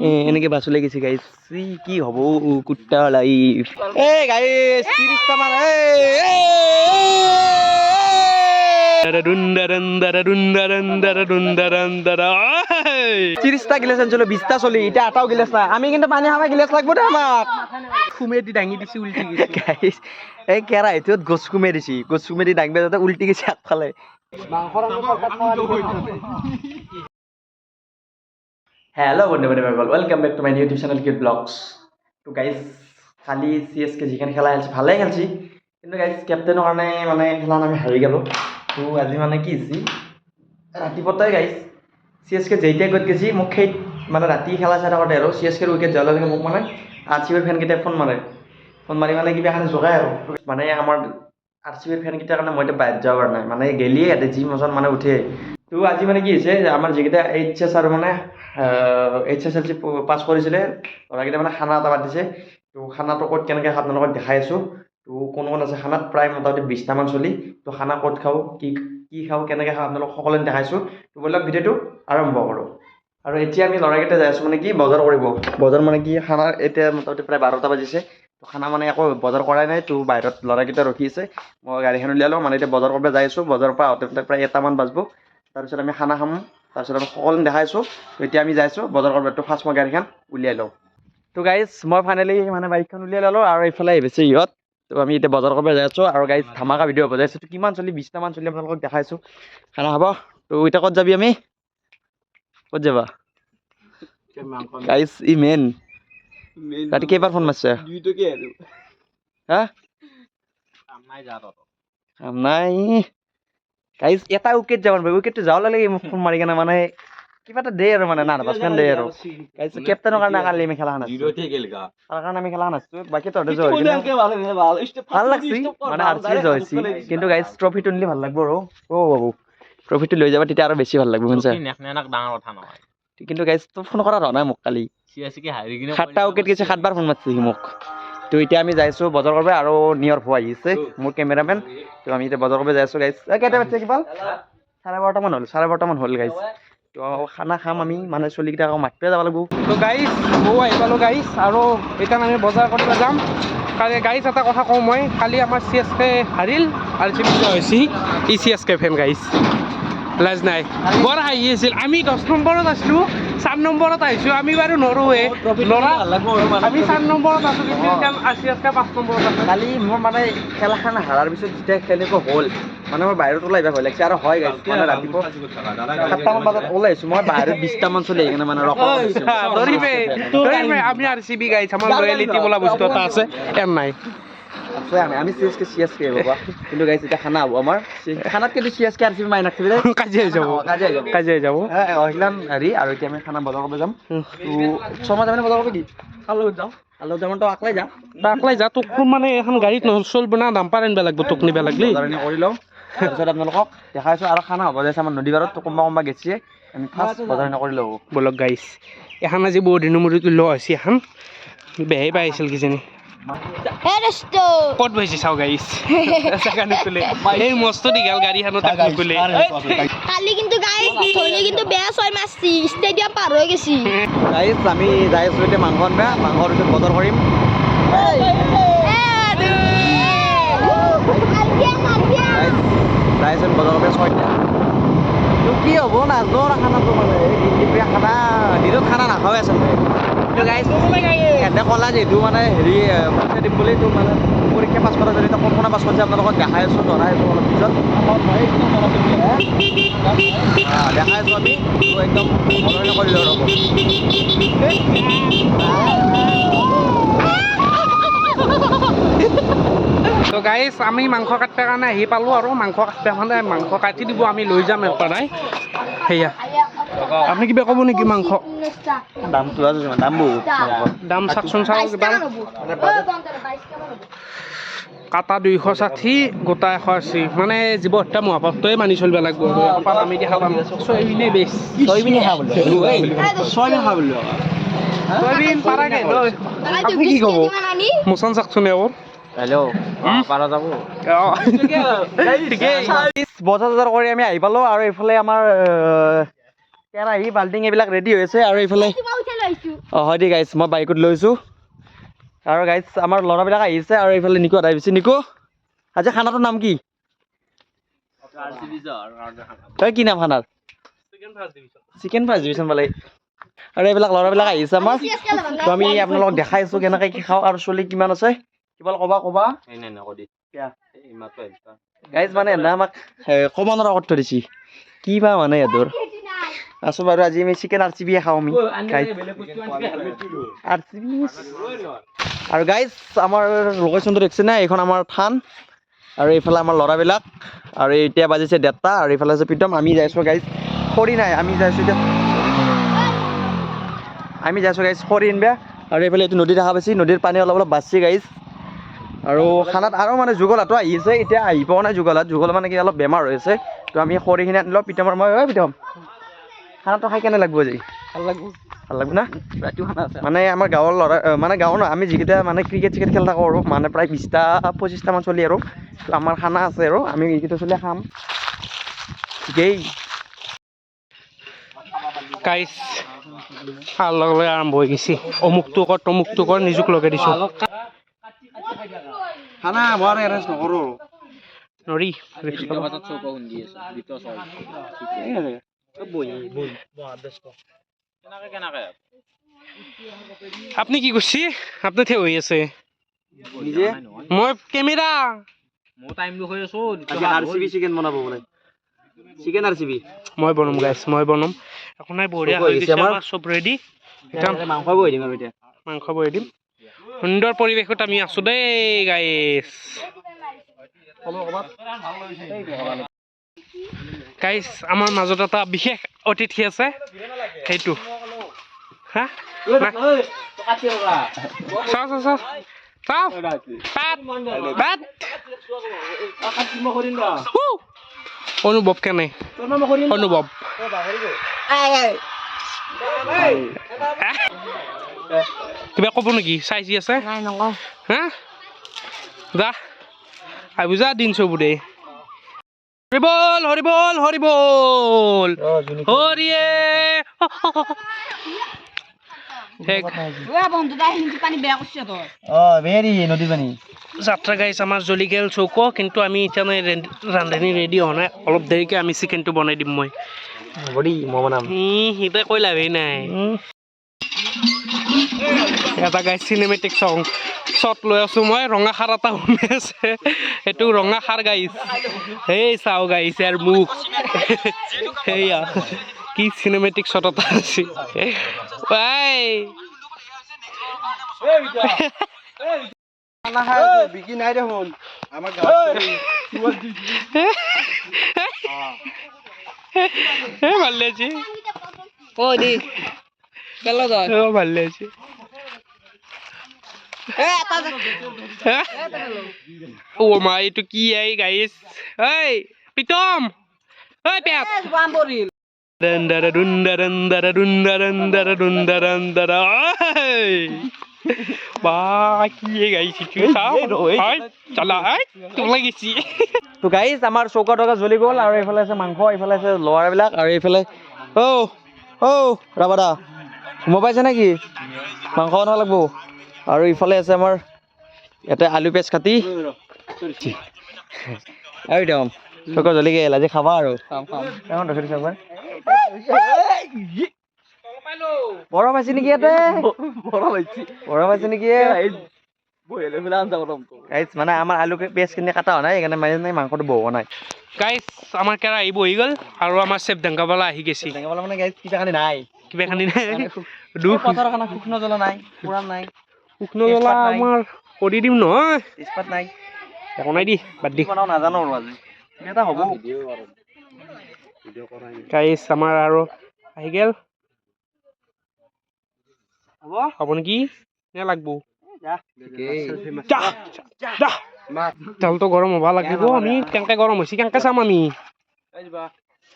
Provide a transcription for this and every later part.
এ, এনেকে বাছ ওলাই গৈছে গাইছ কি হ'ব কুত্তা লাইফ এ মান ত্রিশটা গিলাস আনছিল বিশটা চলি এতিয়া আটাও গিলাস নাই। আমি কিন্তু পানী খাবা গিলাস লাগব দে আমাক। খুমেদি দাঙি দিছে উল্টি গৈছে গছ কুমে দিছি। গছ কুমে দি দাঙিব যাতে উল্টি গৈছে আগফালে হেল্ল' বন্ধু বান্ধৱীসকল welcome back to my YouTube channel cute vlogs তো গাইজ কালি কে যিখন খেলা খেলিছে, ভালেই খেলিছে। কিন্তু গাইজ কেপ্টেইনৰ কাৰণে মানে খেলাত আমি হাৰি গ'লোঁ। তো আজি মানে কি হৈছে, ৰাতিপুৱাতে গাইজ চি এছ কে যেতিয়াই গৈ গেছি, মোক সেই মানে ৰাতি খেলা চাই থাকোঁতে আৰু চি এছ কেৰ উইকেট যোৱাৰ লগে মোক মানে আৰ চি বিৰ ফেনকেইটাই ফোন মাৰে। ফোন মাৰি মানে কিবা এখন জগাই আৰু। মানে আমাৰ আৰ চি বিৰ ফেনকেইটাৰ কাৰণে মই এতিয়া বাহিৰত যাব পৰা নাই। মানে গেলিয়ে ইয়াতে, যি মজন মানে উঠে। তো আজি মানে কি হৈছে আমাৰ যিকেইটা এইচ এছ আৰু মানে এইচ এছ এল চি পাছ কৰিছিলে ল'ৰাকেইটা মানে খানা এটা পাতিছে। তো খানাটো ক'ত কেনেকৈ খাওঁ আপোনালোকক দেখাই আছোঁ। তো কোন কোন আছে খানাত প্ৰায় মোটামুটি বিছটামান চলি। তো খানা ক'ত খাওঁ কি কি খাওঁ কেনেকৈ খাওঁ আপোনালোকক সকলোৱে দেখাইছোঁ। তো ব'লক ভিডিঅ'টো আৰম্ভ কৰোঁ। আৰু এতিয়া আমি ল'ৰাকেইটা যাই আছোঁ মানে কি বজাৰ কৰিব। বজাৰ মানে কি খানা এতিয়া মোটামুটি প্ৰায় বাৰটা বাজিছে। তো খানা মানে একো বজাৰ কৰাই নাই তো বাহিৰত ল'ৰাকেইটা ৰখি আছে। মই গাড়ীখন উলিয়ালোঁ মানে এতিয়া বজাৰ কৰিব যাই আছোঁ। বজাৰৰ পৰা আহোঁতে প্ৰায় এটামান বাজিব। তাৰপিছত আমি খানা খাম। তাৰপিছত আমি সকলোৱে দেখাইছোঁ। এতিয়া আমি যাইছোঁ বজাৰ কৰিব তো ফাৰ্ষ্ট মই গাড়ীখন উলিয়াই লওঁ। তো গাইজ মই ফাইনেলি মানে বাইকখন উলিয়াই ল'লোঁ আৰু এইফালে আহিছে ইহঁত। তো আমি এতিয়া বজাৰ কৰিব যাই আছোঁ আৰু গাইজ ধামাকা ভিডিঅ' হ'ব। যাইছোঁ কিমান চলি বিছটামান চলি আপোনালোকক দেখাইছোঁ। খানা খাব। তো এতিয়া ক'ত যাবি আমি? ক'ত যাবা? গাইজ ই মেইন ৰাতি কেইবাৰ ফোন মাৰিছে? হা? নাই। গাইজ এটা উইকেট যাব নাপাব উইকেটটো যাব লাগে মোক ফোন মাৰি কেনে মানে কিবা এটা দে আৰু মানে না বাছমেন দে আৰু। গাইজ কেপ্টেইনৰ কাৰণে কালি আমি খেলা নাছিলোঁ। জিরোতে গেল গা। তাৰ কাৰণে আমি খেলা নাছিলোঁ। বাকী তহঁতে যোৱা ভালো লাগছি মানে আৰ চি যোৱা কিন্তু গাইজ ট্ৰফিটো নিলে ভালো লাগব আৰু। অ' বাবু ট্ৰফিটো লৈ যাবা তেতিয়া আৰু বেছি ভালো লাগব শুনছা? ডাঙৰ কথা নহয়। কিন্তু গাইজ তো ফোন কৰা হোৱা নাই মোক কালি। কিনে সাতটা উইকেট গেছে সাতবাৰ ফোন মাৰিছে সি মোক। তো এতিয়া আমি যাইছোঁ বজাৰ কৰিব আৰু নিয়ৰ ভুৱা আহিছে মোৰ কেমেৰামেন তো আমি এতিয়া বজাৰ কৰিব যাই আছোঁ গাইজ কেইটা বাজিছে কিবা? চাৰে বাৰটামান হ'ল চাৰে বাৰটামান হ'ল গাইজ তো খানা খাম আমি মানে চলিকেইটা আকৌ মাতিব যাব লাগিব। তো গাইছ ময়ো আহি পালোঁ গাইছ আৰু এতিয়া আমি বজাৰ কৰিব যাম। কালি গাইছ এটা কথা কওঁ মই কালি আমাৰ চি এছ কে হাৰিল আৰু বিজয় হৈছে ই চি এছ কে ফেন গাইছ লাজ নাই। বৰ হাঁহি আছিল। আমি দহ নম্বৰত আছিলোঁ। চাৰ নম্বৰত আহিছোঁ আমি বাৰু নৰোৱে ল'ৰা আমি চাৰ নম্বৰত আছোঁ কিন্তু চি এছ পাঁচ নম্বৰত আছোঁ। কালি মোৰ মানে খেলাখন হাৰাৰ পিছত যেতিয়া কেনেকুৱা হ'ল মানে মই বাহিৰত ওলাই যাব ভয় লাগিছে আৰু হয় গাইছ মানে ৰাতিপুৱা সাতটামান বজাত ওলাইছোঁ মই বাহিৰত বিছটামান চলি আহিকিনে মানে ধৰিবে আমি আৰ চি বি গাইছ আমাৰ লয়েলিটি বোলা বস্তু এটা আছে ইয়াৰ নাই। আছে আমি আমি এছ কে বাবা। কিন্তু গাইছ এতিয়া খানা হ'ব আমাৰ খানাত কিন্তু এছ কে আৰ চি বি মাৰি নাথাকিবি দেই কাজিয়া হৈ যাব কাজিয়া হৈ যাব। কাজিয়া হৈ যাব। অহিলান হেৰি আৰু এতিয়া আমি খানা বজাৰ কৰিব যাম। তো ছমাহ যাম বজাৰ কৰিব কি? কালৈ যাওঁ। কালৈ যাম তো আকলাই যাম বাকলাই যা তোক মানে এখন গাড়ীত নচলব না দাম্পাৰ আনিব লাগিব তোক নিব লাগলি। কৰি লওঁ। তাৰপিছত আপোনালোকক দেখাইছোঁ আৰু খানা হ'ব। যাইছে আমাৰ নদী পাৰত তো কোনোবা কোনোবা গেছে আমি ফাৰ্ষ্ট বজাৰখিনি কৰি লওঁ। বলক গাইছ এখন আজি বহুত দিনৰ মূৰত লোৱা হৈছে এখন। বেহাই পাই আহিছিল কিজানি। ক'ত বহিছে চাওঁ গাইছ জেগা নুকুলে এই মস্ত দীঘল গাড়ীখনত তাক নুকুলে কালি কিন্তু গাই ধোনি কিন্তু বেয়া ছয় মারছি স্টেডিয়াম পার হয়ে গেছি। গাইছ আমি যাই আছোঁ এতিয়া মাংস আনবা। মাংসৰ পিছত বজাৰ কৰিম। যাই আছোঁ বজাৰ কৰিব ছয়টা কি হ'ব নাজনো খানাটো মানে। এই খানা দিনত খানা নাখাওঁৱে আচলতে। এহঁতে ক'লা যিহেতু মানে হেৰি পইচা দিম বুলি তো মানে পৰীক্ষা পাছ কৰা যদি কোন কোনে পাছ কৰিছে আপোনালোকক দেখাই আছোঁ জনাই আছোঁ অলপ পিছত দেখাই আছোঁ আমি একদম মনে কৰিলোঁ ৰ'ব তো গাইছ আমি মাংস কাটিবৰ কাৰণে আহি পালোঁ আৰু মাংস কাটিবৰ কাৰণে মাংস কাটি দিব আমি লৈ যাম ইয়াৰ পৰাই সেয়া আপুনি কিবা ক'ব নেকি মাংস? দামটো আছে দাম। বহুত দাম চাওকচোন চাওক কিবা কাটা দুইশ ষাঠি গোটা এশ আশী। মানে জীৱ হত্যা মহাপাপটোৱে মানি চলিব লাগিব। আমি দেখা পাম চয়াবিনে বেছ ছয়বিনে খা বোলে ছয়বিন খা বোলে আপুনি কি ক'ব? মোচান চাওকচোন এওঁ হেল্ল' পাৰা যাব। অঁ বজাৰ চজাৰ কৰি আমি আহি পালোঁ আৰু এইফালে আমাৰ কেৰাহী বাল্টিং এইবিলাক ৰেডি হৈ আছে আৰু এইফালে অঁ হয় দেই গাইছ মই বাইকত লৈছোঁ আৰু গাইছ আমাৰ ল'ৰাবিলাক আহিছে আৰু এইফালে নিকু এটা আহিছে নিকু আজি খানাটোৰ নাম কি? তই কি নাম খানাৰ? চিকেন ফ্ৰাইজ দিবিচোন বোলে। আৰু এইবিলাক ল'ৰাবিলাক আহিছে আমাৰ। তো আমি আপোনালোকক দেখাইছোঁ কেনেকৈ কি খাওঁ আৰু চলি কিমান আছে। কিবা ক'বা ক'বা? গাইজ মানে আমাক ক'ব নোৱাৰা কৰি থৈ দিছি। কি বা মানে সিহঁতৰ আছোঁ বাৰু আজি আমি চিকেন আৰ চি বিয়ে খাওঁ আমি। গাইজ আমাৰ লোকেশ্যনটো দেখিছে নে? এইখন আমাৰ থান। আৰু এইফালে আমাৰ ল'ৰাবিলাক। আৰু এতিয়া বাজিছে ডেৰটা আৰু এইফালে আছে প্ৰীতম। আমি যাইছোঁ গাইজ খৰি নাই আমি যাইছোঁ এতিয়া আমি যাইছোঁ গাইজ খৰি আনবা আৰু এইফালে এইটো নদী দেখা পাইছি। নদীৰ পানী অলপ অলপ বাচছি গাইজ আৰু খানাত আৰু মানে যুগলাটো আহি আছে। এতিয়া আহি পোৱা নাই যুগলাত। যুগল মানে কি অলপ বেমাৰ হৈ আছে। তো আমি খৰিখিনি আনিলোঁ প্ৰীতমৰ মই ঐ প্ৰীতম। খানাটো খাই কেনে লাগব আজি? ভালো লাগব। ভালো লাগব না? ৰাতিও খানা আছে। মানে আমাৰ গাঁৱৰ ল'ৰা মানে গাঁৱৰ নহয় আমি যিকেইটা মানে ক্ৰিকেট চিকেট খেলি থাকোঁ আৰু মানে প্ৰায় বিছটা পঁচিছটামান চলি আৰু। তো আমাৰ খানা আছে আৰু আমি এইকেইটা চলি খাম। ঠিকেই গাইছ খাৰ লগে লগে আৰম্ভ হৈ গৈছে। অমুকটো কৰ তমুকটো কৰ নিজক লগাই দিছোঁ। খানা মই এৰেঞ্জ নকৰোঁ। নৰি। আপুনি কি কৰিছে আপুনি থিয় হৈ আছে। মই কেমেৰা। হৈ আছো আজি আৰ চিকেন বনাব বোলে। চিকেন আৰ চি বি মই বনাম গাইছ মই বনাম। একো নাই বঢ়িয়া চব হৈ হৈ গৈছে গৈছে আমাৰ। আমাৰ চব ৰেডি মাংস বহি দিম আৰু এতিয়া। মাংস বহি দিম। সুন্দৰ পৰিৱেশত আমি আছোঁ দেই গাইছ গাইছ আমাৰ মাজত এটা বিশেষ অতিথি আছে। সেইটো। হা? চাওঁ চাওঁ চাওঁ। চাওঁ। পাত পাত উ! অনুভৱ কেনে? অনুভৱ। কিবা ক'ব নেকি? চাইছি আছে। হা? যা। আহিব যা দিন চবুদে হৰিবল অঁ ভেৰি নদী পানী যাত্ৰা গাইছ আমাৰ জ্বলি গেল চৌক কিন্তু আমি এতিয়া নাই ৰান্ধনি ৰেডি হোৱা নাই। অলপ দেৰিকৈ আমি চিকেনটো বনাই দিম মই। সিহঁতে কৈ লাভেই নাই। এটা গাই চিনেমেটিক চং শ্বট লৈ আছোঁ মই ৰঙা খাৰ এটা শুনি আছে সেইটো ৰঙা খাৰ গাইছ সেই চাওঁ গাইছ ইয়াৰ মুখ সেয়া কি চিনেমেটিক শ্বট এটা আছে ৱাই বিকি নাই দেখোন আমাৰ ভালো লাগিছে ও দি গেল ভালো লাগিছে dun-dara-dun-dara dun-dara-dun-dara dun-dara-dun-dara. ঐ! বা কি গাইছি তুই চাও হয় চলা এই তোক লাগিছি তো গাইজ আমাৰ চৌকা টকা জ্বলি গ'ল আৰু এইফালে আছে মাংস এইফালে আছে ল'ৰাবিলাক আৰু এইফালে ঔ ঔ ৰাবাদা সোমাব পাইছে নেকি মাংস বনাব লাগিব আৰু ইফালে আছে আমাৰ ইয়াতে আলু পিঁয়াজ কাটি। আৰু জ্বলি গ'ল আজি খাবা আৰু। এখন ৰখি দিছোঁ বৰফ আছে নেকি ইয়াতে? বৰফ আছে। নেকি? গাইজ মানে আমাৰ আলু পিঁয়াজখিনি কাটা হোৱা নাই সেইকাৰণে মানে মাংসটো বহোৱা নাই। গাইছ আমাৰ কেৰাহী বহি গ'ল আৰু আমাৰ চেফ ডেংগাবালা আহি গৈছে। টেঙাপালা মানে গাইজ কিবা কানি নাই। কিবা খানি নাই। দুখ পথাৰৰ কাৰণে শুকনো জ্বলা নাই পুৰাণ নাই। শুকনো জ্বলা আমাৰ কৰি দিম নহয়। তেজপাত নাই। একো নাই দি বাদ দি। বনাব নাজানো আৰু আজি। কিবা এটা হ'ব। গাইছ আমাৰ আৰু আহি গেল। হ'ব। হ'ব নেকি? নে লাগব? যা। যা যা তেলটো গৰম হ'ব লাগিব। আমি কেনেকে গৰম হৈছে কেনেকে চাম আমি?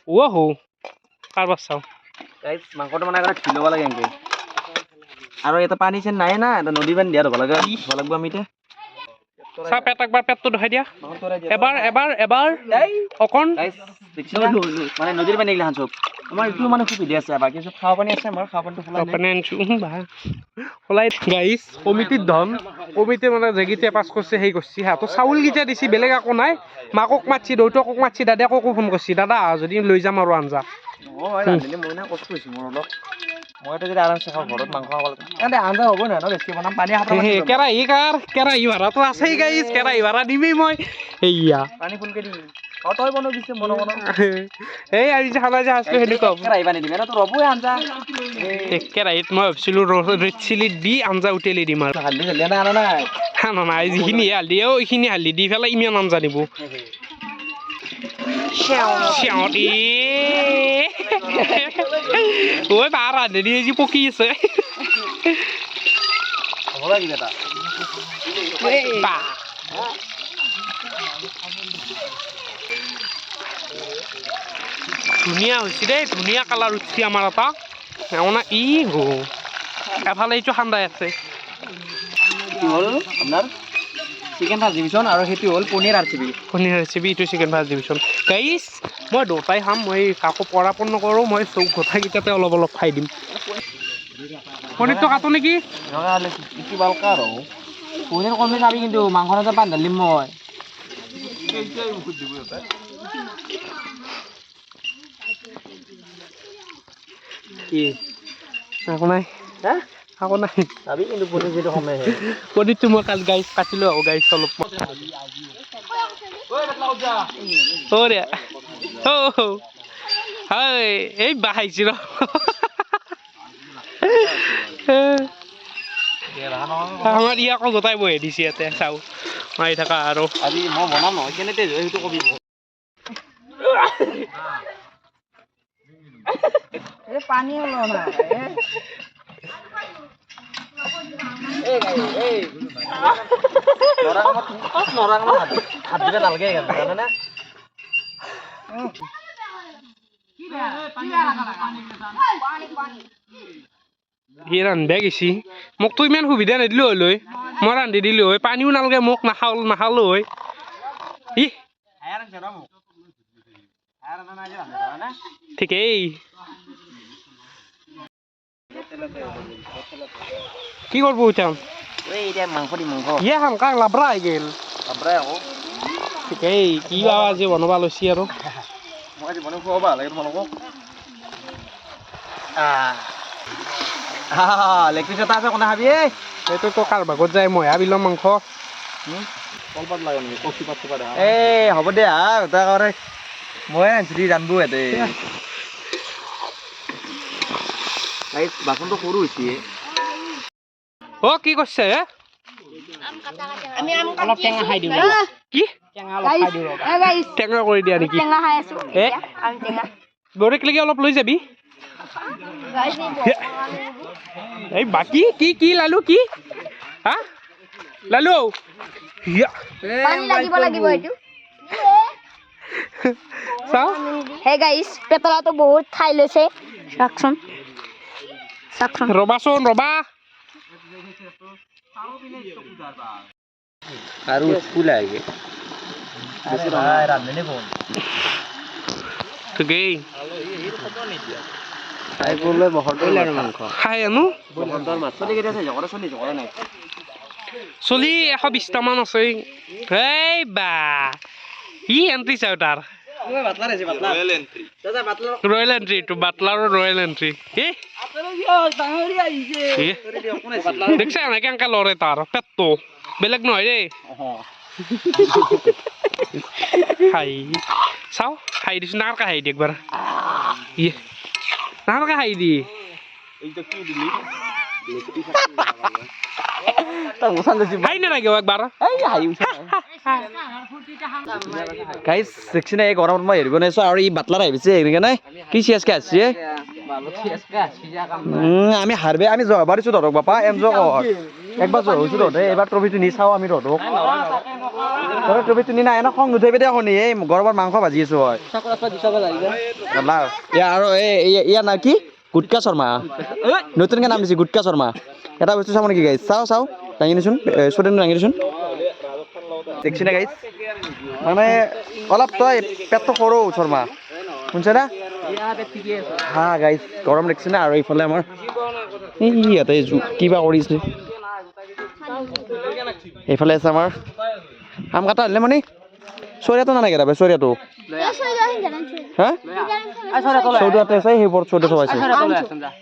ও হো। কাৰবাৰ চাওঁ। গাইজ মাংসটো মানে আগতে ধুই ল'ব লাগে এনেকৈ। আৰু এটা পানী চেন নাই না এটা নদী পানী দিয়া ধুব লাগে ধুব লাগিব আমি এতিয়া চাহ পেট একবাৰ পেটটো দেখাই দিয়া। এবাৰ এবাৰ এবাৰ অকণ? মানে নদীৰ পানী এইগিলাখান চব আমাৰ এইটো মানে সুবিধা আছে বাকী চব খাব পানী আছে আমাৰ খাব পানীটো খোলা অপানে আনছো। বা। ওলাই গাইছ কমিটিৰ ধন কমিটি মানে যেগিটা পাছ কৰিছে সেই কৰিছে। সিহঁতৰ চাউল কেইটা দিছে বেলেগ একো নাই। মাকক মাতছি দেউতাকক মাতছি দাদাকো ফোন কৰিছে। দাদা যদি লৈ যাম আৰু আঞ্জা। হয় মই না কষ্ট হৈছোঁ মোৰ অলপ মইতো যদি আৰামছে খাওঁ ঘৰত মাংস খাব লাগে। আঞ্জা হ'ব নহয় ন বেছিকৈ বনাম পানী খাব কেৰাহী কাৰ? কেৰাহী ভাড়াটো আছেই গাইছ কেৰাহী ভাড়া দিমেই মই। এইয়া। পানী ফুলকৈ দিম তই বনাব দিছে মই এই আজি যে খানা যে আছিলো সেনেকুৱা কেৰাহী পানী দিম এনেতো ৰ'বই আঞ্জা। কেৰাহীত মই ভাবিছিলোঁ ৰেড চিলি দি আঞ্জা উতলি দিম আৰু। হালধি চালধি আনা নাই। খানা নাই যিখিনি হালধি অ এইখিনি হালধি দি পেলাই ইমান আঞ্জা দিব। চিঞৰি ঐ বা ৰান্ধনি আজি পকি আছে হ'ব লাগিব এটা বা ধুনীয়া হৈছে দেই ধুনীয়া কালাৰ উঠছে আমাৰ এটা। মানে ই হো। এফালে এইটো ঠাণ্ডাই আছে। হ'ল? আপোনাৰ চিকেন ভাজি দিবিচোন আৰু সেইটো হ'ল paneer R C B paneer recipe এইটো চিকেন ভাজি দিবিচোন গাইছ মই দুটাই খাম মই কাকো পৰাপণ নকৰোঁ মই চৌ গোটাকেইটাতে অলপ অলপ খাই দিম। পনীৰটো কাটো নেকি? পনীৰ কমে যাবি কিন্তু মাংস এটা পান ঢালিম মই। কি? একো নাই। একো নাই। যাবি কিন্তু পনীৰ যিটো কমে পনীৰটো মই কালি গাইছ কাটিলোঁ আৰু গাইছ অলপ। অ'ৰে অ' হয় এই বাহাইছি ৰ আমাৰ ই আকৌ গোটাই বহি দিছে ইয়াতে চাওঁ। মাৰি থকা আৰু। আজি মই বনাম নহয় কেনেকৈ সেইটো কবি। পানী নৰা কামত হাত নালাগে জানানে? সি ৰান্ধবা গেছি। মোকতো ইমান সুবিধা নিদিলোঁ হ'ল হয় মই ৰান্ধি দিলোঁ হয়। পানীও নালাগে মোক নাখাওঁ নাখালোঁ হয়। ই। ঠিকেই। কি কৰিব এতিয়া? মাংস দি মাংস। ইয়ে কাক লাবৰা আহি গেল। আবৰাই আকৌ। ঠিকেই কি বা আজি বনাব লৈছি আৰু। মই আজি বনাই খুৱাব লাগে তোমালোকক। লেগ পিচ এটা আছে কোনে খাবি এই? এইটোতো কাৰ ভাগত যায় মইহে বিলৰ মাংস। কলপাত লাগে নেকি? কফি পাত চপাত এই হ'ব দে হা তাৰ কাৰণে জানব ইয়াতে। এই বাচনটো সৰু হৈছে। অ কি আম অলপ টেঙা খাই দিওঁ কি টেঙা অলপ খাই দিওঁ গাইছ টেঙা কৰি দিয়া নেকি টেঙা খাই আছো এ আমি টেঙা গৌৰীক লাগি অলপ লৈ যাবি গাইছ এই বাকী কি কি লালু কি হা লালু ইয়া, পানী লাগিব লাগিব এইটো চাওঁ হে গাইছ পেটলাটো বহুত খাই লৈছে চাওকচোন চাওকচোন ৰবাচোন ৰবা তাই মাংস খাই আনো বহৰটোৰ মাছ চলি আছে জগতে চলি জগতে নাই চলি এশ বিছটামান আছে। এই বা ই এণ্ট্ৰি চাওঁ তাৰ। ৰয়েল এণ্ট্ৰি এইটো বাটলাৰৰ ৰয়েল এণ্ট্ৰি এ এ, দেখছা নাই কেনেকে লৰে তাৰ পেটটো বেলেগ নহয় দেই খাই চাওঁ খাই দিছোঁ নাৰকা খাই দি একবাৰ ইয়ে নাৰকা খাই দি নালাগে দেখছি না এই গৰমত মই হেৰি বনাইছোঁ আৰু ই বাটলাৰ আহিছে হেৰি নাই কি চিয়াজকে আসছে উম, আমি হাৰবে আমি দিছোঁ তহঁতক বাপা এম কত একবাৰ যোৱা হৈছোঁ তহঁতে এইবাৰ ট্ৰফিটো নি চাওঁ আমি তহঁতক তহঁতে ট্ৰফিটো নি নাই এনে খং নুঠাবি দে শুনি এই গৰমত মাংস ভাজি আছোঁ হয়। ইয়া আৰু এই এই- ইয়া না কি? গুটকা শৰ্মা। নতুনকৈ নাম দিছে গুটকা শৰ্মা। এটা বস্তু চাব নেকি গাইজ চাওঁ চাওঁ। দাঙি নিচোন ষ্টুডেণ্ট দাঙি দিচোন। দেখছি না গাইজ মানে অলপ তই পেটটো সৰু শৰ্মা। শুনছে না হা গাইজ গৰম দেখিছে না আৰু এইফালে এই ইয়াতে কিবা কৰিছে। এইফালে আছে আমাৰ। আম কাটা আনিলে মানে? চৰিয়াটো নালাগে দাবে চৰিয়াটো। চৌদাতে আছে, সেইবোৰ চৌদা চব আছে।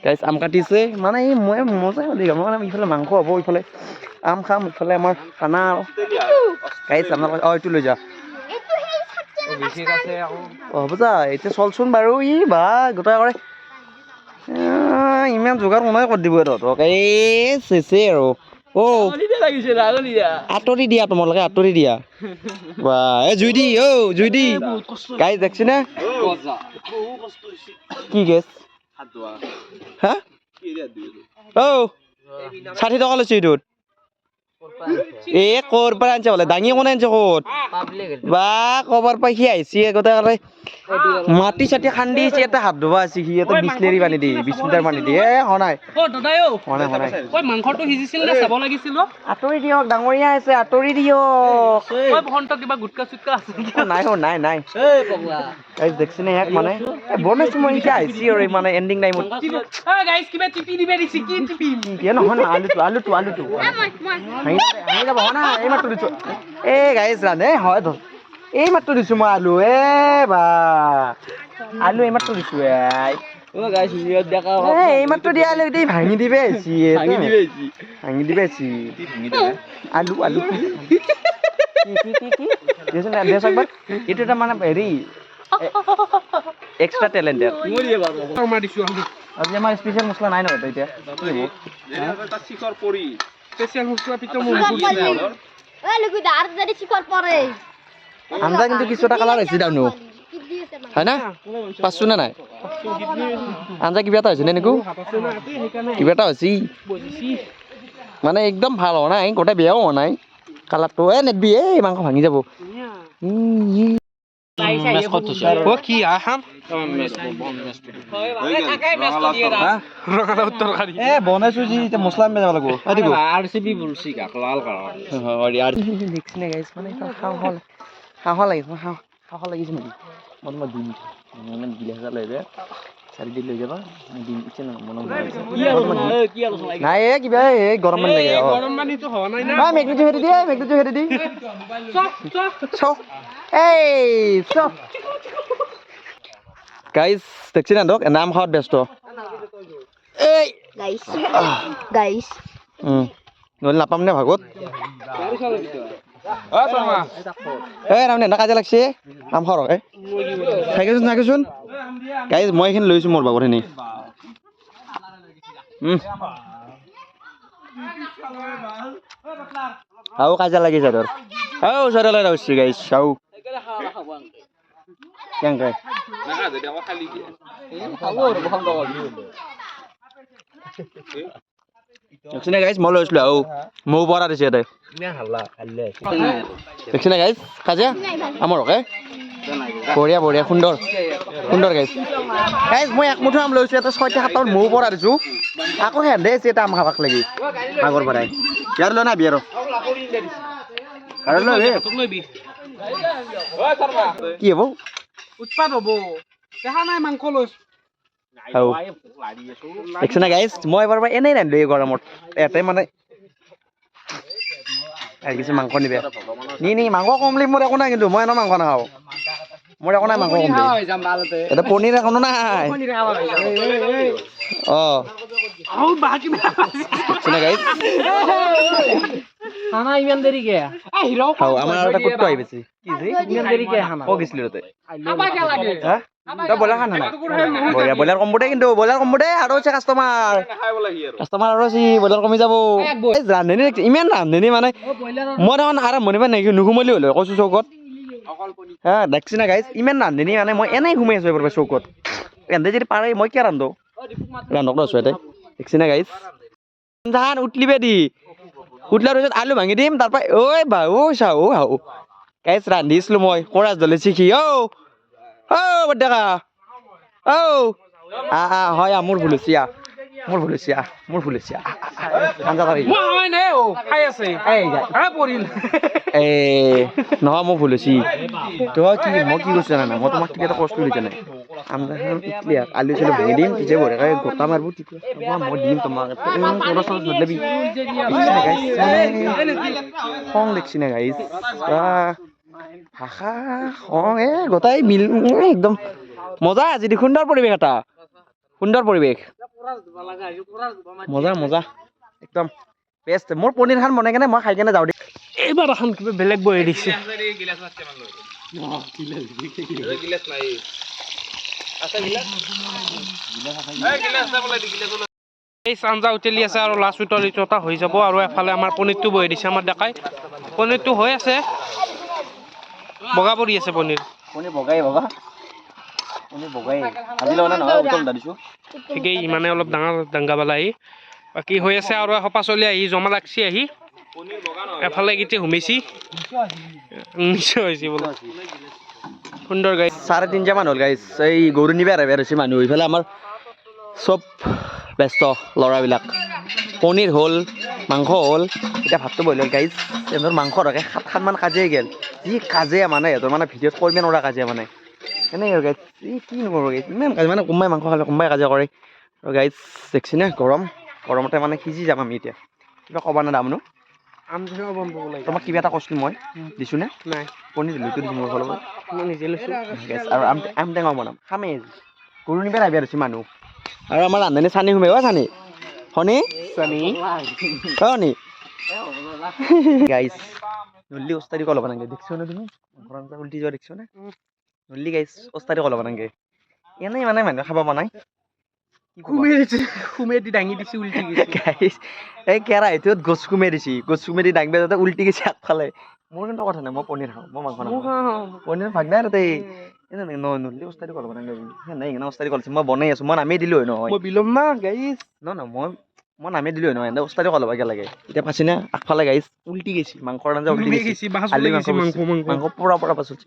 গাইজ আম কাটিছে। মানে এই মই মজাই দিব মানে ইফালে মাংস হ'ব, ইফালে আম খাম, ইফালে আমাৰ খানা গাইজ আপোনালোকে অঁ, এইটো লৈ যা। অঁ হ'ব যা এতিয়া চলচোন বাৰু। ই বা গোটাই কৰে। ইমান যোগাৰ কোনোৱে কৰি দিব তহঁতক এই চেচে আৰু। অ' আঁতৰি দিয়া তোমালোকে আঁতৰি দিয়া। বা এই জুই দি অ' জুই দি। গাইজ দেখছি নে? কি গেছ? হা? অ' ষাঠি টকা লৈছে এইটোত। এ ক'ৰ পৰা আনিছে বোলে? দাঙি কোনে আনিছে ক'ত? বা ক'বাৰ পৰা সি আহিছে গোটেই মাটি চাটি খান্দি ইয়াতে হাত ধুবা আছে সি ইয়াতে বিচলেৰি পানী দি বিছ লিটাৰ পানী দি এ হোৱা নাই দাদাই অ হোৱা নাই হোৱা নাই ঐ মাংসটো সিজিছিল নে চাব লাগিছিল? আঁতৰি দিয়ক ডাঙৰীয়া আছে আঁতৰি দিয়ক। কিবা গুটকা চুটকা আছে? নাই নাই নাই। গাইজ দেখছি নে ইয়াক মানে? বনাইছো মই এতিয়া আহিছি আৰু এই মানে এণ্ডিং টাইমত কিবা টিপি দিবে দিছে কি টিপিম কি নহয় নহয় আলুটো আলুটো আলুটো। ভাঙি যাব, ভাঙি যাব হোৱা এই মাত্ৰ দিছো। এ গাইজ ৰান্ধে হয় ধৰ। এই মাত্ৰ দিছো মই আলু এ বা। আলু এই মাত্ৰ দিছো এ। এ, এই মাত্ৰ দিয়া আলু দেই ভাঙি দিবে আহিছি ভাঙি দিবে ভাঙি দিবে আহিছি আলু আলু। কি কি কি কি? দেচোন দেচোন একবাৰ। এইটো এটা মানে হেৰি দিছো আমি আজি আমাৰ স্পেচিয়েল মছলা নাই নহয় এতিয়া। মছলা পিতো মোৰ আঞ্জা কিন্তু কিছু এটা কালাৰ হৈছে ডাউনো হয় না? পাঁচশো নে নাই? আঞ্জা কিবা এটা হৈছে নে নিকু? কিবা এটা হৈছে? মানে একদম ভালো হোৱা নাই গোটেই বেয়াও হোৱা নাই। কালাৰটো এ নেটবি এই মাংস ভাঙি যাব। এ মছলা মানে খাওঁ লাগিছে খাওঁ খাওঁ খাওঁ লাগিছে নেকি মই তোমাক দিম মানে গিলাচ এটা লৈ যায় চাৰিদি লৈ যাবা মই দিম ইচ্ছা নাই মনে মনে। মই। নাই এ কিবা এই গৰম পানী লাগে নাই Ah, মেঘটো হেৰি দিয়ে মেঘটো হেৰি দি এই চক গাইজ দেখছি না দক নাম খাওয়াত ব্যস্ত এই গাইছ উম নহ'লে নাপাম নে ভাগত এই তাৰমানে এনেকুৱা কাজিয়া লাগছে। নাম খাওঁ ৰ'ক থাকেচোন থাকেচোন গাইজ মই এইখিনি লৈছোঁ মোৰ ভাগত এনে আৰু কাজিয়া লাগিছে তোৰ। আও ওচৰলৈ ৰৈছে গাইজ চাও কেনেকৈ দেখছিনে গাইজ মই লৈছিলোঁ আৰু মৌ পৰা দিছে ইয়াতে দেখছিনে গাইজ কাজিয়া আমাৰ ৰকে বঢ়িয়া বঢ়িয়া, সুন্দৰ। সুন্দৰ গাইজ গাইজ মই একমুঠো আম লৈছোঁ এটা ছয়টা সাতটামান মৌ পৰা দিছোঁ আকৌ হেন্দে আছে এটা আম খাবাক লাগি। আগৰ পৰাই। ইয়াৰ লৈ বিয়াৰ আৰু। কি হ'ব? উৎপাত হ'ব। দেখা নাই, মাংস লৈছ আৰু দেখছিনে গাইজ মই এবাৰ এনেই ৰান্ধিলোঁ এই গৰমত ইয়াতে মানে আহি গৈছে মাংস নিবে নি নি মাংস কমলি মোৰ একো নাই কিন্তু মই এনেও মাংস নাখাওঁ মোৰ একো নাই মাংস কমলি এটা পনীৰ এখনো নাই অঁ খানা ইমান দেৰিকে খাওঁ আমাৰ আৰু এটা কুট্টো আহি পাইছে ইমান দেৰিকে খানা ক'ত গৈছিলি তাতে তই ব্ৰইলাৰ খানা নাই। বঢ়িয়া ব্ৰইলাৰ কম্বো দে কিন্তু ব্ৰইলাৰ কম্বো দে আৰু আছে কাষ্টমাৰ কাষ্টমাৰ আৰু আছে ব্ৰইলাৰ কমি যাব। ৰান্ধনি ইমান ৰান্ধনি মানে মই দেখোন আৰম্ভণি পৰা নেকি নুসুমালি হ'লে কৈছোঁ চৌকত। হা দেখছি না গাইজ ইমান ৰান্ধনি মানে মই এনেই সোমাই আছোঁ এবাৰ চৌকত। এহেঁতে যদি পাৰে মই কিয় ৰান্ধো? ৰান্ধক ন ইয়াতে দেখছি না গাইজ ধান উঠলিবে দি। উঠলাৰ পিছত আলু ভাঙি দিম তাৰপৰা ঐ বাহু চাহু হাও গাইজ ৰান্ধিছিলোঁ মই কৰাজ দলে চিখি ঔ ঔ বৰডেকা ঔ আ আ হয় আ মোৰ ভুল হৈছে আ মোৰ ভুল হৈছে মোৰ ভুল হৈছে আঞ্জা পাৰি হয় এ নহয় মোৰ ভুল হৈছে তই কি মই কি কৈছোঁ জানা মই তোমাক কিবা এটা কষ্ট দিছা নাই আমরা ইটলি আলু চালু ভেঙে দিম তেতিয়া বঢ়িয়াকৈ গোটা মাৰিব তেতিয়া মই দিম তোমাক খং দেখছি না গাইছ ভাষা খং এ গোটাই মিল একদম। মজা আজি দি সুন্দৰ পৰিৱেশ এটা। সুন্দৰ পৰিৱেশ। মজা মজা। একদম বেষ্ট মোৰ পনীৰ খান বনাই কেনে মই খাই কেনে যাওঁ দেই এইবাৰ এখন কিবা বেলেগ বহি দিছে। এই চাঞ্জা উতলি আছে আৰু লাষ্ট উতলি হৈ যাব আৰু এফালে আমাৰ পনীৰটো বহি দিছে আমাৰ ডেকাই। পনীৰটো হৈ আছে। বগা পৰি আছে পনীৰ। পনীৰ বগাই বগা। পনীৰ বগাই। আজি লগা নহয় উতল দিছোঁ ঠিকেই ইমানে অলপ ডাঙৰ ডাংগা বালা আহি। বাকী হৈ আছে আৰু এশ পাচলি আহি জমা লাগছি আহি। এফালে কেতিয়া সোমাইছি নিশ্চয় হৈছে বোলো। সুন্দৰ গাই চাৰে তিনিটামান হ'ল গাইছ। এই গৰু নিবা আৰু হৈছে মানুহ। এইফালে আমাৰ চব ব্যস্ত ল'ৰাবিলাক। পনীৰ হ'ল মাংস হ'ল এতিয়া ভাতটো বইল হ'ল। গাইছ সিহঁতৰ মাংস ৰখে সাতখানমান কাজিয়াই গেল। যি কাজিয়া মানে সিহঁতৰ মানে ভিডিঅ'ত কৰিব নোৱাৰা কাজিয়া মানে। এনেই আৰু গাইছ এই কি নকৰোঁ গাইছ ইমান কাজিয়া মানে কোনোবাই মাংস খালে কোনোবাই কাজিয়া কৰে। আৰু গাইছ দেখছি নে গৰম। গৰমতে মানে সিজি যাম আমি এতিয়া। কিবা ক'বা না দামনো? তোমাক কিবা এটা কৈছিলোঁ মই। দিছোঁ নে? নাই। পনীৰ লুইটো দিছোঁ মোৰ ফালৰ পৰা আৰু আম আম টেঙা বনাম। খামেই। গৰু নিবে আহিব আৰু মানুহ। আৰু আমাৰ ৰান্ধনী চানি সোমাই অ' চানি? শনি চানি। অ' শনি গাইছ নল্লি ওস্তাদি কল বানাঙ্গে দেখছ না তুমি? পৰা উল্টি যোৱা দেখছ না? নল্লি গাইছ ওস্তাদি কল বানাঙ্গে এনেই মানে মানুহে খাব বনাই সুমে দাঙি দিছে উল্টি গৈছে গাইছ এই কেৰাহীটোত গছ কুমে দিছি। গছ কুমে দি দাঙিব যাতে উল্টি গৈছে আগফালে মোৰ কিন্তু কথা নাই মই পনীৰ খাওঁ মই মাংস নাখাওঁ। পনীৰ ভাগ নাই তাতে এনে নয় নলি ওস্তাদি কল বনাই নাই এনে ওস্তাদি কল মই বনাই আছো মই নামেই দিলো হয় নহয় মই বিলম গাইছ ন ন মই মই নামেই দিলো হয় নহয় এনে ওস্তাদি কল লাগে লাগে এতিয়া পাছি না আগফালে গাইছ উল্টি গেছি মাংসৰ আঞ্জা উল্টি গেছি মাংস মাংস পুৰা পুৰা পাচলছি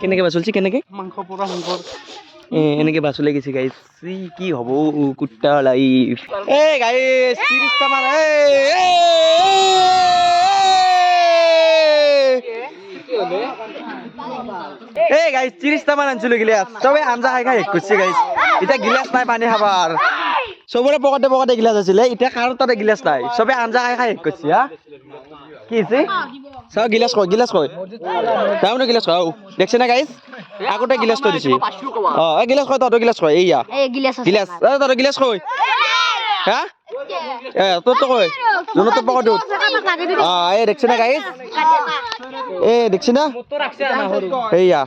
কেনেকে পাচলছি কেনেকে মাংস পুৰা মাংস এনেকে বাছলে গেছি গাইছ কি হব কুত্তা লাইফ এ গাইছ তিরিশটা মান গাইছ ত্ৰিছটা মান আনিছিলো গিলাচ চবে আঞ্জা খাই খাই শেষ কৰিছে গাইছ এতিয়া গিলাচ নাই পানী খাবাৰ চবৰে পকেটে পকেটে গিলাচ আছিলে। এতিয়া কাৰো তাতে গিলাচ নাই। চবে আঞ্জা খাই খাই শেষ কৰিছে হা? কি হৈছে? চাও গিলাচ কয় গিলাচ কয় তাৰমানে গিলাচ কয় আও। দেখছে না গাইছ আগতে গিলাচ থৈ দিছে। অ এই গিলাচ কয় তহঁতৰ গিলাচ কয় এইয়া। এই গিলাচ আছে গিলাচ এ তহঁতৰ হা এ, তোৰ তো কয় যোনৰ তোৰ পকেটত অ এই দেখছে না গাইছ এ, দেখছি না? এইয়া।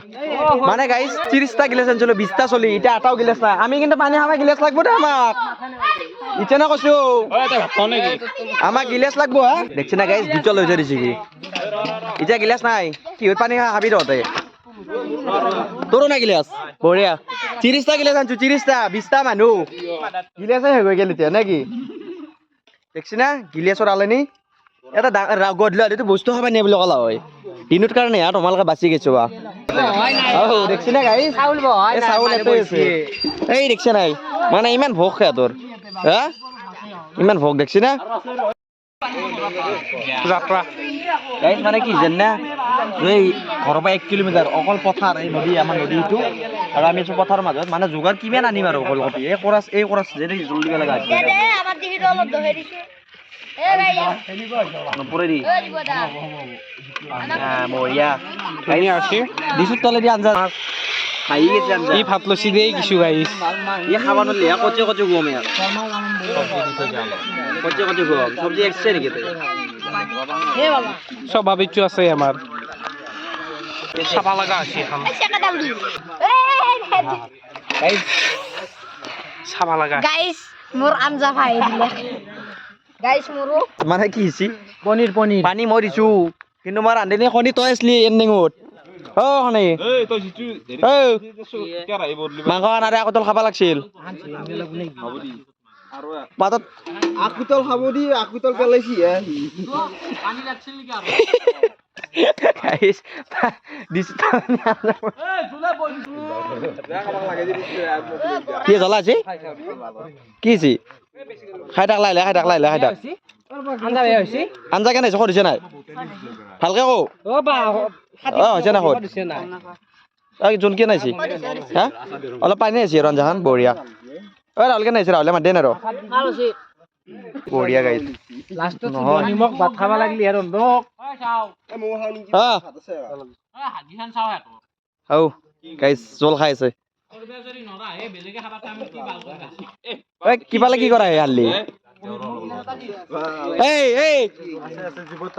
মানে গাইছ ত্ৰিছটা গিলাচ আনিছিলো বিছটা চলি, এতিয়া এটাও গিলাচ নাই। আমি কিন্তু পানী খাবা গিলাচ লাগব দে আমাক। ইতিয়া না কৈছো। আমাক গিলাচ লাগব, হা? দেখছি না গাইছ দুটা লৈ থৈ দিছে কি এতিয়া গিলাচ নাই। কিহত পানী খাবি তহঁতে তোৰো নাই গিলাচ বঢ়িয়া। ত্ৰিছটা গিলাচ আনিছো ত্ৰিছটা বিছটা মানুহ। গিলাচে শেষ হৈ গ'ল এতিয়া, নে কি? দেখছি না গিলাচৰ আলেনি? এটা গধূলি হ'লেতো বস্তু খাব নিয়ে বুলি ক'লা হয়। দিনত কাৰণে হা তোমালোকে বাচি গৈছো দেখছি না এই চাউল এই, দেখছি নাই মানে ইমান ভোগ সিহঁতৰ হা? ইমান ভোগ দেখছি না? যাত্ৰা। মানে কি জান? এই ঘৰৰ পৰা এক কিলোমিটাৰ অকল পথাৰ এই নদী আমাৰ নদীটো। আৰু আমি আছো পথাৰৰ মাজত। মানে যোগাৰ কিমান আনিম আৰু অকল কপি এই কৰাচ এই কৰাচ যেনে জলদি লগা আছে নপৰে দি বঢ়িয়া। দিছো তলে দি আঞ্জা। খাই গেছে আঞ্জা। ই ভাত লৈছি দেই কিছু গাইছ ই খাব নোৱাৰিলে কচি কচি খুৱাম ইয়াক কচি কচি খুৱাম। চব্জি এক্সট্ৰা নেকি চব আছে আমাৰ। চাবা লগা আছে দি চাবা লগা গাইস মোর আঞ্জা ভাই দিলে গাইস মোৰো মানে কি হৈছে পনীৰ পনীৰ পানী মই দিছো কিন্তু মই ৰান্ধনি কণী তই আছিলি এণ্ডিঙত অ শনি মাংস আনাৰে আগতল খাব লাগিছিল পাতত আকুতল খাব দি আকুতল পেলাইছি গাইছ দিছো কি জ্বলা আছে কি হৈছে খাই থাক লাইলে খাই থাক লাইলে খাই থাক আঞ্জা বেয়া হৈছে আঞ্জা কেনে হৈছে সুধিছে নাই ভালকে কওঁ অ অ হৈছে নাই দিছে নাই ঐ জোনকে নাইছি হা অলপ পানী আহিছে আৰু আঞ্জাখন বঢ়িয়া ঐ ৰাহুলকে নাইছে ৰাহুলে মাত দেন আৰু বঢ়িয়া গাইছ লাষ্টত। নিমখ ভাত খাব লাগিলি আৰু নক হা। হৌ গাইছ জল খাই আছে। ঐ কিবালে কি কৰা হে হাল্লি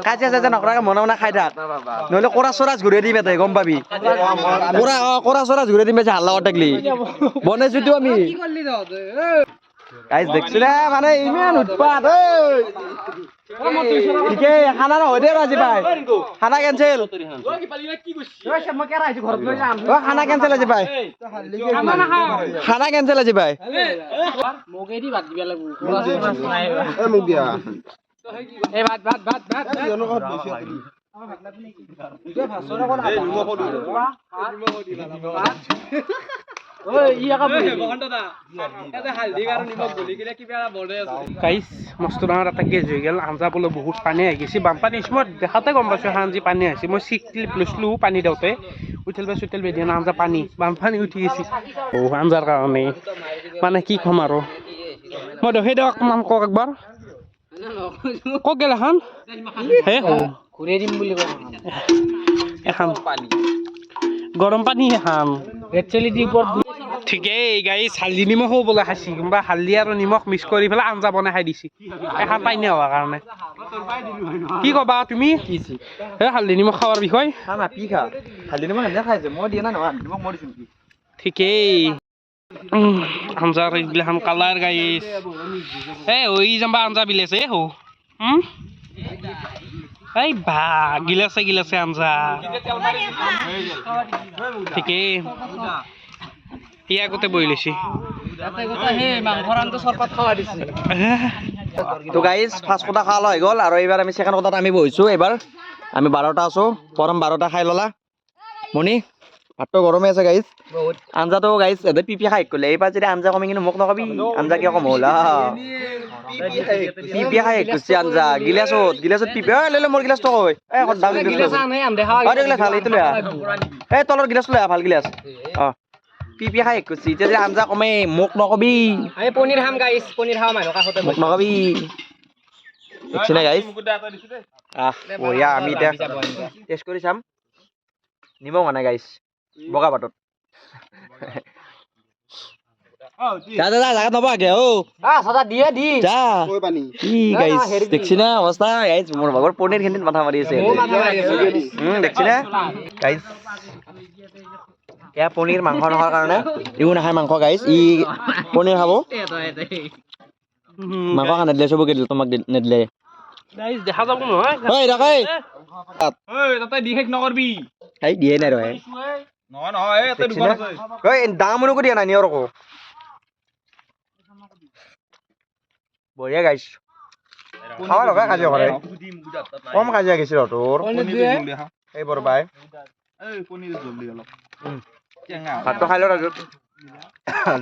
কাজিয়া চাজিয়া নকৰাকে মনে মনে খাই থাক। নহ'লে কৰা চৰাজ ঘূৰাই দিম এতে গম পাবি। কৰা কৰা চৰাজ ঘূৰাই দিম হাল্লা থাকলি। বনাইছোতো আমি গাইজ দেখছি না মানে ইমান উৎপাত ঐ ঠিকেই খানা নহয় দে আজি পাই খানা কেঞ্চেল অ খানা কেঞ্চেল আজি পাই খানা কেঞ্চেল আজি ভাত ভাত ভাত ভাত ভাত গৈছে। গাইছ মস্ত ডাঙৰ এটা গেজ হৈ গ'ল। আঞ্জা বোলে বহুত পানী আহি গৈছে। বানপানী আহিছে মই দেখাতে গম পাইছোঁ এখন যি পানী আহিছে। মই চিক ক্লিপ লৈছিলোঁ পানী দিওঁতে। উঠিল পাই চুটিল বেদি আঞ্জা পানী। বানপানী উঠি গৈছে। অ আঞ্জাৰ কাৰণে। মানে কি ক'ম আৰু। মই দেখি দিয়ক অকণমান কওক একবাৰ। কওক গেল এখন। হে ঘূৰাই দিম বুলি কয় এখন। গৰম পানী এখন। ৰেড চিলি দি ওপৰত ঠিকেই গাই হালধি নিমখো বোলে খাইছি কোনোবা হালধি আৰু নিমখ মিক্স কৰি পেলাই আঞ্জা বনাই খাই দিছি। এখন পানী হোৱাৰ কাৰণে। কি ক'বা তুমি? হালধি নিমখ খোৱাৰ বিষয়। ঠিকেই। আঞ্জাৰ এইগিলাখান কালাৰ গাইছ এ ঐ যাবা আঞ্জা বিলাইছে এ হৌ। এই বা গিলাছে গিলাছে আঞ্জা। ঠিকেই। সি আগতে বহি লৈছে সেই মাংসৰ আনটো চৰপাত খাৱা দিছে তো গাইজ ফাৰ্ষ্ট কথা লোৱা হৈ গ'ল আৰু এইবাৰ আমি ছেকেণ্ড কথাত আমি বহিছোঁ। এইবাৰ আমি বাৰটা আছোঁ পৰম বাৰটা খাই ল'লা। মণি ভাতটো গৰমে আছে গাইজ আঞ্জাটো গাইজ এতে পিপি খাই কৰিলে এইবাৰ যদি আঞ্জা কমি কিন্তু মোক নকবি আঞ্জা কিয় কম হ'ল পিপি খাই কৰিছে আঞ্জা। গিলাচত গিলাচত পিপি। ঐ লৈ ল মোৰ গিলাচটো কয় এই ডাঙৰ গিলাচ গিলাচ ভালো এইটো লৈ তলৰ লৈ ভালো গিলাচ। অ। পিপি খাই কৰিছে এতিয়া যদি আঞ্জা কমে মোক নকবি আমি পনীৰ খাম গাইছ পনীৰ খাওঁ মানুহ কাষতে মোক নকবি দেখছি না গাইজ আহ বঢ়িয়া আমি এতিয়া টেষ্ট কৰি চাম নিমখ নাই গাইজ বগা পাতত যা যা যা জাগাত নব আগে ও সদা দিয়ে দি যা কৈ পানী কি গাইজ দেখছি না অৱস্থা গাইজ মোৰ ভাগৰ পনীৰ খিনিত মাথা মাৰি আছে দেখছি না গাইজ এয়া পনীৰ মাংস নোখোৱাৰ কাৰণে। ইও নাখায় মাংস গাইজ ই পনীৰ খাব। মাংস খা নেদিলে চবকে দিলে তোমাক দি- নেদিলে। দেখা যাব নহয়। তাতে দি শেষ নকৰবি। এই দিয়ে নাই ৰহে। এই দাম মনুকো দিয়া নাই নিয়ৰ আকৌ। বঢ়িয়া গাইছ খাৱা লগা কাজিয়া কৰে। কম কাজিয়া গৈছিল জলদি অলপ। উম। ভাতটো খাই লওঁ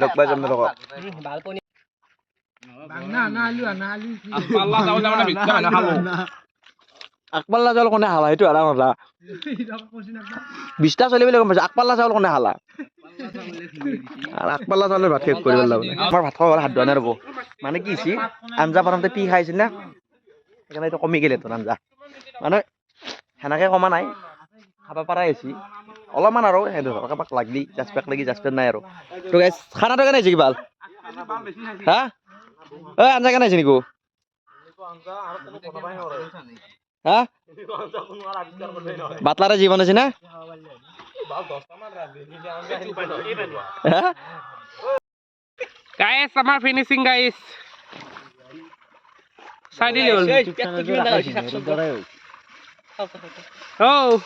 লগ পাই যাম লগত। আকপাল্লা চাউল কোনে হালা সেইটো হালা নলা বিছটা চলি বুলি গম পাইছো। আকপাল্লা চাউল কোনে হালা আৰু আকপাল্লা চাউলৰ ভাত শেষ কৰি পেলাব আমাৰ ভাত খোৱা হাত ধোৱা নাই ৰ'ব। মানে কি হৈছে? আঞ্জা প্ৰথমতে পি খাইছিল না? সেইকাৰণে এইটো কমি গ'লে তোৰ আঞ্জা। মানে সেনেকে কমা নাই। খাব পাৰাই হৈছে। অলপমান আৰু সেইটো কাৰোবাক লাগলি জাজপেক লাগি জাজপেক নাই আৰু তো গাইছ খানাটো কেনে হৈছে কিবা হা ঐ আঞ্জা কেনে হৈছে নিকো হা বাটলাৰে জীৱন আছে না হা? গাইছ আমাৰ ফিনিচিং গাইছ চাই দিলে হ'ল অ'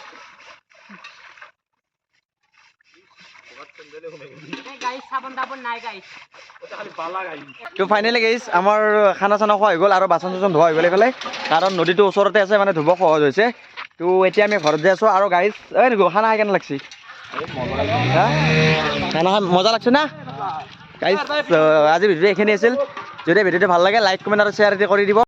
তো ফাইনেলি গাইছ আমাৰ খানা চানা খোৱা হৈ গ'ল আৰু বাচন চাচন ধোৱা হৈ গ'ল এইফালে। কাৰণ নদীটো ওচৰতে আছে মানে ধুব সহজ হৈছে। তো এতিয়া আমি ঘৰত যাই আছোঁ আৰু গাইছ এই খানা খাই কেনে লাগছি? খানা খাই, মজা লাগছে না? গাইছ আজি ভিডিঅ'টো এইখিনি আছিল। যদি ভিডিঅ'টো ভালো লাগে লাইক কমেণ্ট আৰু শ্বেয়াৰ কৰি দিব।